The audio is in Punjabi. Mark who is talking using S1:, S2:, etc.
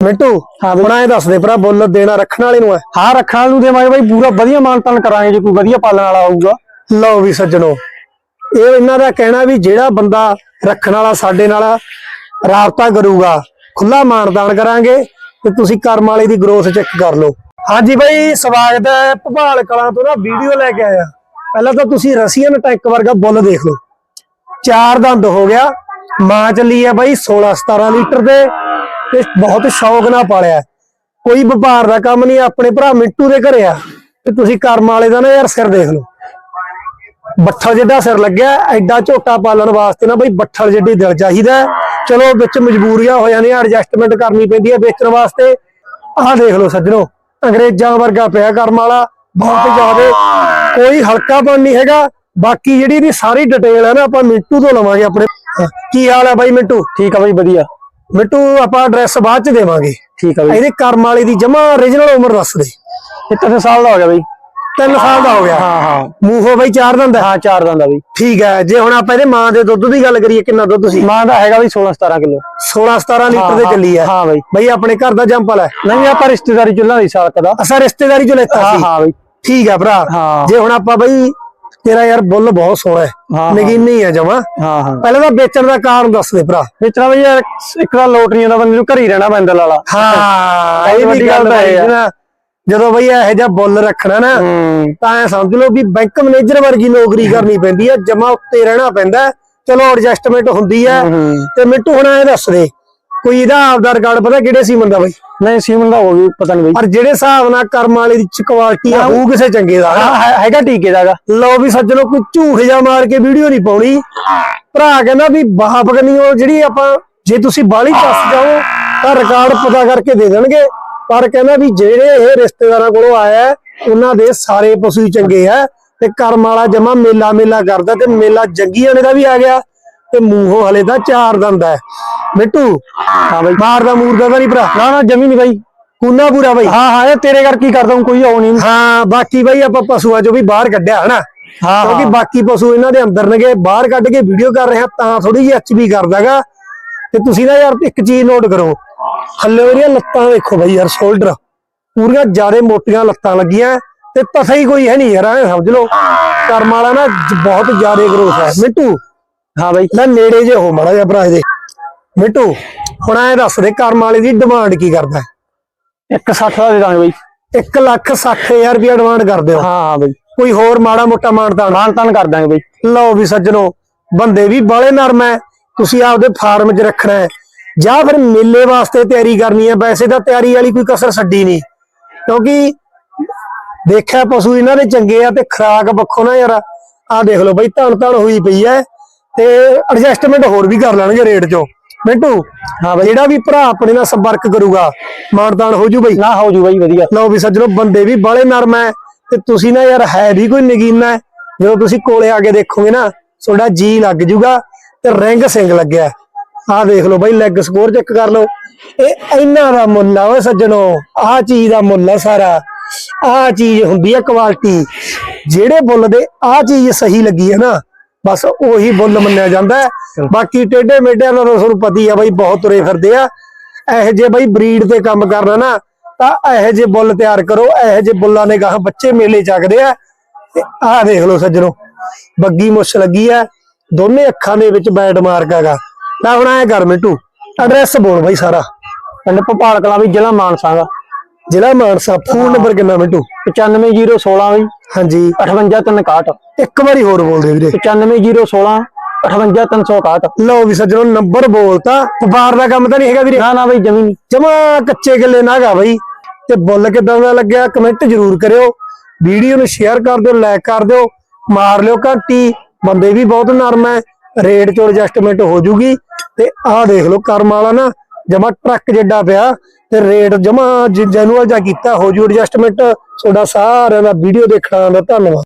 S1: ਮਿੰਟੂ
S2: ਹਾਂ ਬਈ।
S1: ਹੁਣ ਐ ਦੱਸ ਦੇ ਭਰਾ ਬੁੱਲ ਦੇਣਾ ਰੱਖਣ ਵਾਲੇ ਨੂੰ ਹੈ?
S2: ਹਾਂ ਰੱਖਣ ਵਾਲੇ ਨੂੰ ਦੇਵਾਂਗੇ ਬਾਈ ਪੂਰਾ ਵਧੀਆ ਮਾਨਤਾਨ ਕਰਾਂਗੇ ਜੇ ਕੋਈ ਵਧੀਆ ਪਾਲਣ ਵਾਲਾ ਹੋਊਗਾ
S1: ਲਓ ਵੀ ਸੱਜਣੋ ਇਹ ਇਹਨਾਂ ਦਾ ਕਹਿਣਾ ਵੀ ਜਿਹੜਾ ਬੰਦਾ ਰੱਖਣ ਵਾਲਾ ਸਾਡੇ ਨਾਲ ਰਾਬਤਾ ਕਰੂਗਾ ਖੁੱਲਾ ਮਾਨਦਾਨ ਕਰਾਂਗੇ ਤੇ ਤੁਸੀਂ ਕਰਮ ਵਾਲੇ ਦੀ ਗਰੋਥ ਚੈੱਕ ਕਰ ਲਓ। ਹਾਂਜੀ ਬਾਈ ਸਵਾਗਤ ਹੈ ਭਵਾਲ ਕਲਾਂ ਤੋਂ ਨਾ ਵੀਡੀਓ ਲੈ ਕੇ ਆਇਆ। ਪਹਿਲਾਂ ਤਾਂ ਤੁਸੀਂ ਰਸੀਅਨ ਟੈਂਕ ਵਰਗਾ ਬੁੱਲ ਦੇਖ ਲਓ। ਚਾਰ ਦੰਦ ਹੋ ਗਿਆ ਮਾਂ ਚੱਲੀ ਹੈ ਬਾਈ 16 17 ਲੀਟਰ ਦੇ। ਤੇ ਬਹੁਤ ਸ਼ੌਕ ਨਾਲ ਪਾਲਿਆ ਕੋਈ ਵਪਾਰ ਦਾ ਕੰਮ ਨਹੀਂ, ਆਪਣੇ ਭਰਾ ਮਿੰਟੂ ਦੇ ਘਰੇ ਆ। ਤੇ ਤੁਸੀਂ ਕਰਮ ਵਾਲੇ ਦਾ ਨਾ ਯਾਰ ਸਿਰ ਦੇਖ ਲਓ। ਬੱਠਲ ਜਿੱਡਾ ਸਿਰ ਲੱਗਿਆ, ਐਡਾ ਝੋਟਾ ਪਾਲਣ ਵਾਸਤੇ ਨਾ ਬਈ ਬੱਠਲ ਜਿੱਡੀ ਦਿਲ ਚਾਹੀਦਾ ਚਲੋ, ਵਿੱਚ ਮਜਬੂਰੀਆਂ ਹੋ ਜਾਂਦੀਆਂ ਐਡਜਸਟਮੈਂਟ ਕਰਨੀ ਪੈਂਦੀ ਹੈ ਵੇਚਣ ਵਾਸਤੇ। ਆਹ ਦੇਖ ਲਓ ਸੱਜਣੋ, ਅੰਗਰੇਜ਼ਾਂ ਵਰਗਾ ਪਿਆ ਕਰਮ ਵਾਲਾ, ਬਹੁਤ ਜ਼ਿਆਦਾ। ਕੋਈ ਹਲਕਾਪਣ ਨਹੀਂ ਹੈਗਾ। ਬਾਕੀ ਜਿਹੜੀ ਇਹਦੀ ਸਾਰੀ ਡਿਟੇਲ ਹੈ ਨਾ, ਆਪਾਂ ਮਿੰਟੂ ਤੋਂ ਲਵਾਂਗੇ ਆਪਣੇ। ਕੀ ਹਾਲ ਹੈ ਬਾਈ ਮਿੰਟੂ?
S2: ਠੀਕ ਆ ਬਾਈ, ਵਧੀਆ।
S1: ਮਿੰਟੂ ਆਪਾਂ ਐਡਰੈਸ ਬਾਅਦ ਚ ਦੇਵਾਂਗੇ।
S2: ਠੀਕ ਆ ਬਾਈ।
S1: ਇਹਦੇ ਕਰਮ ਵਾਲੇ ਦੀ ਜਮਾ origignal ਉਮਰ ਦੱਸ ਦੇ।
S2: ਇਹ ਤਿੰਨ ਸਾਲ ਦਾ ਹੋ ਗਿਆ ਬਾਈ।
S1: 3 ਸਾਲ ਦਾ ਹੋ ਗਿਆ।
S2: ਹਾਂ ਹਾਂ।
S1: ਮੂੰਹੋਂ ਬਈ ਚਾਰ ਦੰਦ। ਹੈ
S2: ਹਾਂ ਚਾਰ ਦੰਦ ਦਾ ਬਾਈ।
S1: ਠੀਕ ਹੈ ਜੇ ਹੁਣ ਆਪਾਂ ਇਹਦੇ ਮਾਂ ਦੇ ਦੁੱਧ ਦੀ ਗੱਲ ਕਰੀਏ ਕਿੰਨਾ ਦੁੱਧ ਸੀ?
S2: ਮਾਂ ਦਾ ਹੈਗਾ ਬਾਈ 16 17 ਕਿਲੋ।
S1: 16 17 ਲੀਟਰ ਦੇ ਚੱਲੀ ਹੈ।
S2: ਹਾਂ ਬਾਈ।
S1: ਬਈ ਆਪਣੇ ਘਰ ਦਾ ਜੰਪਲ ਹੈ।
S2: ਨਹੀਂ ਆਪਾਂ ਰਿਸ਼ਤੇਦਾਰੀ ਚੁੱਲਾ ਦੀ ਸਾਲਕ ਦਾ।
S1: ਅਸਾਂ ਰਿਸ਼ਤੇਦਾਰੀ ਚੋਂ ਲੈਤਾ
S2: ਹਾਂ
S1: ਸੀ।
S2: ਹਾਂ ਬਾਈ।
S1: ਠੀਕ ਹੈ ਭਰਾ।
S2: ਹਾਂ।
S1: ਜੇ ਹੁਣ ਆਪਾਂ ਬਈ ਤੇਰਾ ਯਾਰ ਬੁੱਲ ਬਹੁਤ ਸੋਹਣਾ ਹੈ। ਨਗੀਨੀ ਹੈ ਜਮਾ
S2: ਹਾਂ ਹਾਂ
S1: ਪਹਿਲਾਂ ਤਾਂ ਵੇਚਣ ਦਾ ਕਾਰਨ ਦੱਸ ਦੇ ਭਰਾ
S2: ਵੇਚਣਾ ਬਾਈ ਯਾਰ ਇੱਕ ਤਾਂ ਲੋਟ ਨਹੀਂ ਆਉਂਦਾ ਬੰਦੇ ਨੂੰ ਘਰ ਰਹਿਣਾ ਪੈਂਦਾ ਲਾਲਾ
S1: ਹਾਂ
S2: ਇਹ
S1: ਇਹ ਵੀ
S2: ਗੱਲ ਇਹ
S1: ਹੈ। ਨਾ ਜਦੋਂ ਬਈ ਇਹੋ ਜਿਹਾ ਬੁੱਲ ਰੱਖਣਾ ਨਾ ਤਾਂ ਐ ਸਮਝ ਲਓ ਵੀ ਬੈਂਕ ਮੈਨੇਜਰ ਵਰਗੀ ਨੌਕਰੀ ਕਰਨੀ ਪੈਂਦੀ ਹੈ ਜਮਾ ਉੱਤੇ ਰਹਿਣਾ ਪੈਂਦਾ। ਚਲੋ ਐਡਜਸਟਮੈਂਟ ਹੁੰਦੀ ਹੂੰ। ਤੇ ਮਿੰਟੂ ਹੁਣ ਐ ਦੱਸ ਦੇ ਕੋਈ ਇਹਦਾ ਆਪਦਾ ਰਿਕਾਰਡ ਪਤਾ ਕਿਹੜੇ ਸੀਮਨ ਦਾ ਬਈ?
S2: ਨਹੀਂ ਸੀਮਨ ਦਾ ਹੋ ਗਈ ਪਤਾ ਨਹੀਂ ਬਾਈ।
S1: ਪਰ ਜਿਹੜੇ ਹਿਸਾਬ ਨਾਲ ਕਰਮ ਵਾਲੇ ਦੀ ਕੁਆਲਿਟੀ ਆ ਉਹ ਕਿਸੇ ਚੰਗੇ ਦਾ
S2: ਹੈਗਾ ਟੀਕੇ ਦਾਗਾ
S1: ਲਓ ਵੀ ਸੱਜਣੋ ਕੋਈ ਝੂਠ ਜਾ ਮਾਰ ਕੇ ਵੀਡੀਓ ਨਹੀਂ ਪਾਉਣੀ। ਭਰਾ ਕਹਿੰਦਾ ਵੀ ਬਾਪ ਕਨੀ ਉਹ ਜਿਹੜੀ ਆਪਾਂ ਜੇ ਤੁਸੀਂ ਬਾਲੀ ਚੱਸ ਜਾਓ ਤਾਂ ਰਿਕਾਰਡ ਪਤਾ ਕਰਕੇ ਦੇ ਦੇਣਗੇ। ਪਰ ਕਹਿੰਦਾ ਵੀ ਜਿਹੜੇ ਇਹ ਰਿਸ਼ਤੇਦਾਰਾਂ ਕੋਲੋਂ ਆਇਆ ਉਹਨਾਂ ਦੇ ਸਾਰੇ ਪਸ਼ੂ ਚੰਗੇ ਆ ਤੇ ਕਰਮ ਵਾਲਾ ਜਮਾ ਮੇਲਾ ਮੇਲਾ ਕਰਦਾ ਤੇ ਮੇਲਾ ਜੰਗੀਆਂ ਨੇ ਦਾ ਵੀ ਆ ਗਿਆ ਤੇ ਮੂੰਹੋਂ ਹਲੇ ਤਾਂ ਚਾਰ ਦੰਦ ਹੈ ਮਿੱਟੂ।
S2: ਹਾਂ ਬਾਈ।
S1: ਮਾਰਦਾ ਮੂਰਦਾ ਤਾਂ ਨਹੀਂ ਭਰਾ।
S2: ਨਾ ਨਾ ਜਮੀ ਨਹੀਂ ਬਾਈ।
S1: ਕੂਨਾ ਪੂਰਾ ਬਈ।
S2: ਹਾਂ ਹਾਂ ਇਹ ਤੇਰੇ ਕਰ ਕੀ ਕਰਦਾ ਹੂੰ ਕੋਈ ਹੋ ਨਹੀਂ।
S1: ਹਾਂ ਬਾਕੀ ਬਈ ਆਪਾਂ ਪਸ਼ੂਆਂ ਚੋਂ ਵੀ ਬਾਹਰ ਕੱਢਿਆ ਹਨਾ?
S2: ਹਾਂ
S1: ਕਿਉਂਕਿ ਬਾਕੀ ਪਸ਼ੂ ਇਹਨਾਂ ਦੇ ਅੰਦਰ ਨੇਗੇ ਬਾਹਰ ਕੱਢ ਕੇ ਵੀਡੀਓ ਕਰ ਰਿਹਾ ਤਾਂ ਥੋੜੀ ਜਿਹੀ ਐਚਪੀ ਕਰਦਾਗਾ। ਤੇ ਤੁਸੀਂ ਨਾ ਯਾਰ ਇੱਕ ਚੀਜ਼ ਨੋਟ ਕਰੋ। ਹੱਲੇ ਉਹਦੀਆਂ ਲੱਤਾਂ ਵੇਖੋ ਬਈ ਯਾਰ ਸ਼ੋਲਡਰ ਪੂਰੀਆਂ ਜਿਆਦੇ ਮੋਟੀਆਂ ਲੱਤਾਂ ਲੱਗੀਆਂ। ਤੇ ਤਸਾ ਹੀ ਕੋਈ ਹੈ ਨਹੀਂ ਯਾਰ ਐਂ ਸਮਝ ਲਓ। ਕਰਮ ਵਾਲਾ ਨਾ ਬਹੁਤ ਜਿਆਦੇ ਗਰੋਥ ਹੈ। ਮਿੱਟੂ।
S2: ਹਾਂ ਬਾਈ।
S1: ਨਾ ਨੇੜੇ ਜੇ ਹੋ ਮਾੜਾ ਜਿਹਾ ਭਰਾ ਇਹਦੇ। ਮਿੱਟੂ ਹੁਣ ਐ ਦੱਸ ਦੇ ਕਰਮ ਵਾਲੇ ਦੀ ਡਿਮਾਂਡ ਕੀ ਕਰਦਾ
S2: ਇੱਕ 60 ਦਾ ਦੇ ਦਾਂਗੇ ਬਾਈ।
S1: 1 ਲੱਖ 60000 ਰੁਪਇਆ ਡਿਮਾਂਡ ਕਰਦੇ ਹੋ?
S2: ਹਾਂ ਬਾਈ।
S1: ਕੋਈ ਹੋਰ ਮਾੜਾ ਮੋਟਾ ਮਾਨਤਾ
S2: ਮਾਨਤਾਨ ਕਰ ਦਾਂਗੇ ਬਾਈ।
S1: ਲਓ ਵੀ ਸੱਜਣੋ ਬੰਦੇ ਵੀ ਬਾਲੇ ਨਰਮ ਐ ਤੁਸੀਂ ਆਪਦੇ ਫਾਰਮ 'ਚ ਰੱਖਣਾ ਹੈ। ਜਾਂ ਫਿਰ ਮੇਲੇ ਵਾਸਤੇ ਤਿਆਰੀ ਕਰਨੀ ਹੈ। ਵੈਸੇ ਤਾਂ ਤਿਆਰੀ ਵਾਲੀ ਕੋਈ ਕਸਰ ਛੱਡੀ ਨਹੀਂ। ਕਿਉਂਕਿ ਦੇਖਿਆ ਪਸ਼ੂ ਇਹਨਾਂ ਦੇ ਚੰਗੇ ਆ ਤੇ ਖਰਾਕ ਪੱਖੋਂ ਨਾ ਯਾਰ। ਆਹ ਦੇਖ ਲਓ ਬਈ ਧਣ ਧਣ ਹੋਈ ਪਈ ਐ ਤੇ ਐਡਜਸਟਮੈਂਟ ਹੋਰ ਵੀ ਕਰ ਲੈਣਗੇ ਰੇਟ 'ਚੋਂ। ਮਿੰਟੂ ਹਾਂ ਬਈ। ਜਿਹੜਾ ਵੀ ਭਰਾ ਆਪਣੇ ਨਾਲ ਸੰਪਰਕ ਕਰੂਗਾ ਮਾਨਦਾਨ ਹੋ ਜੂ ਬਈ।
S2: ਨਾ ਹੋ ਜੂ ਬਾਈ ਵਧੀਆ।
S1: ਲਓ ਵੀ ਸੱਜਣੋ ਬੰਦੇ ਵੀ ਬਾਲੇ ਨਰਮ ਐ ਤੇ ਤੁਸੀਂ ਨਾ ਯਾਰ ਹੈ ਵੀ ਕੋਈ ਨਗੀਨਾ ਹੈ। ਜਦੋਂ ਤੁਸੀਂ ਕੋਲੇ ਆ ਕੇ ਦੇਖੋਗੇ ਨਾ ਤੁਹਾਡਾ ਜੀ ਲੱਗ ਜੂਗਾ ਤੇ ਰਿੰਗ ਸਿੰਘ ਲੱਗਿਆ। ਆਹ ਦੇਖ ਲਓ ਬਾਈ ਲੈਗ ਸਕੋਰ ਚੈੱਕ ਕਰ ਲਓ। ਇਹ ਇੰਨਾ ਦਾ ਮੁੱਲ ਆ ਓਏ ਸੱਜਣੋ ਆਹ ਚੀਜ਼ ਦਾ ਮੁੱਲ ਆ ਸਾਰਾ। ਆਹ ਚੀਜ਼ ਹੁੰਦੀ ਆ ਕੁਆਲਿਟੀ ਜਿਹੜੇ ਬੁੱਲ ਦੇ ਆਹ ਚੀਜ਼ ਸਹੀ ਲੱਗੀ ਹੈ ਨਾ ਬਸ ਉਹੀ ਬੁੱਲ ਮੰਨਿਆ ਜਾਂਦਾ। ਬਾਕੀ ਮੇਢਿਆਂ ਦਾ ਤਾਂ ਤੁਹਾਨੂੰ ਪਤੀ ਆ ਬਾਈ ਬਹੁਤ ਤੁਰੇ ਫਿਰਦੇ ਆ। ਇਹੋ ਜੇ ਬਾਈ ਬਰੀਡ ਤੇ ਕੰਮ ਕਰਨਾ ਨਾ ਤਾਂ ਇਹੋ ਜੇ ਬੁੱਲ ਤਿਆਰ ਕਰੋ ਇਹੋ ਜੇ ਬੁੱਲਾਂ ਨੇ ਗਾਹ ਬੱਚੇ ਮੇਲੇ ਚੱਕਦੇ ਆ। ਤੇ ਆਹ ਦੇਖ ਲਓ ਸੱਜਣੋ ਬੱਗੀ ਮੁੱਛ ਲੱਗੀ ਆ ਦੋਨੇ ਅੱਖਾਂ ਦੇ ਵਿੱਚ ਬੈਡ ਮਾਰਕ ਹੈਗਾ। ਲੈ ਹੁਣ ਐ ਕਰ ਮਿੰਟੂ ਐਡਰੈਸ ਬੋਲ ਬਾਈ ਸਾਰਾ।
S2: ਪਿੰਡ ਭੋਪਾਲ ਕਲਾਂ ਵੀ ਜ਼ਿਲ੍ਹਾ ਮਾਨਸਾ ਦਾ।
S1: ਜ਼ਿਲ੍ਹਾ ਮਾਨਸਾ ਫੋਨ ਨੰਬਰ ਕਿੰਨਾ ਮਿੰਟੂ?
S2: 95016 ਬਾਈ।
S1: ਹਾਂਜੀ।
S2: 58361
S1: ਇੱਕ ਵਾਰੀ ਹੋਰ ਬੋਲ ਦੇ ਵੀਰੇ।
S2: 95016 58361
S1: ਲਓ ਵੀ ਸੱਜਣੋ ਨੰਬਰ ਬੋਲਤਾ। ਵਪਾਰ ਦਾ ਕੰਮ ਤਾਂ ਨਹੀਂ ਹੈਗਾ ਵੀਰੇ।
S2: ਨਾ ਨਾ ਬਾਈ ਜਮੀ ਨਹੀਂ।
S1: ਜਮਾ ਕੱਚੇ ਗੱਲੇ ਨਾਗਾ ਬਈ। ਤੇ ਬੁੱਲ ਕਿਦਾਂ ਦਾ ਲੱਗਿਆ ਕਮੈਂਟ ਜ਼ਰੂਰ ਕਰਿਓ। ਵੀਡੀਓ ਨੂੰ ਸ਼ੇਅਰ ਕਰ ਦਿਓ ਲਾਈਕ ਕਰ ਦਿਓ। ਮਾਰ ਲਿਓ ਘੰਟੀ। ਬੰਦੇ ਵੀ ਬਹੁਤ ਨਰਮ ਹੈ ਰੇਟ ਚ ਐਡਜਸਟਮੈਂਟ ਹੋ ਜੂਗੀ। ਤੇ ਆਹ ਦੇਖ ਲਓ ਕਰਮ ਵਾਲਾ ਨਾ ਜਮਾ ਟਰੱਕ ਜਿੱਡਾ ਪਿਆ। ਤੇ ਰੇਟ ਜਮਾ ਜੈਨੂਅਲ ਜਾ ਕੀਤਾ। ਹੋ ਜੂ ਐਡਜਸਟਮੈਂਟ ਤੁਹਾਡਾ ਸਾਰਿਆਂ ਦਾ ਵੀਡੀਓ ਦੇਖਣ ਦਾ ਧੰਨਵਾਦ।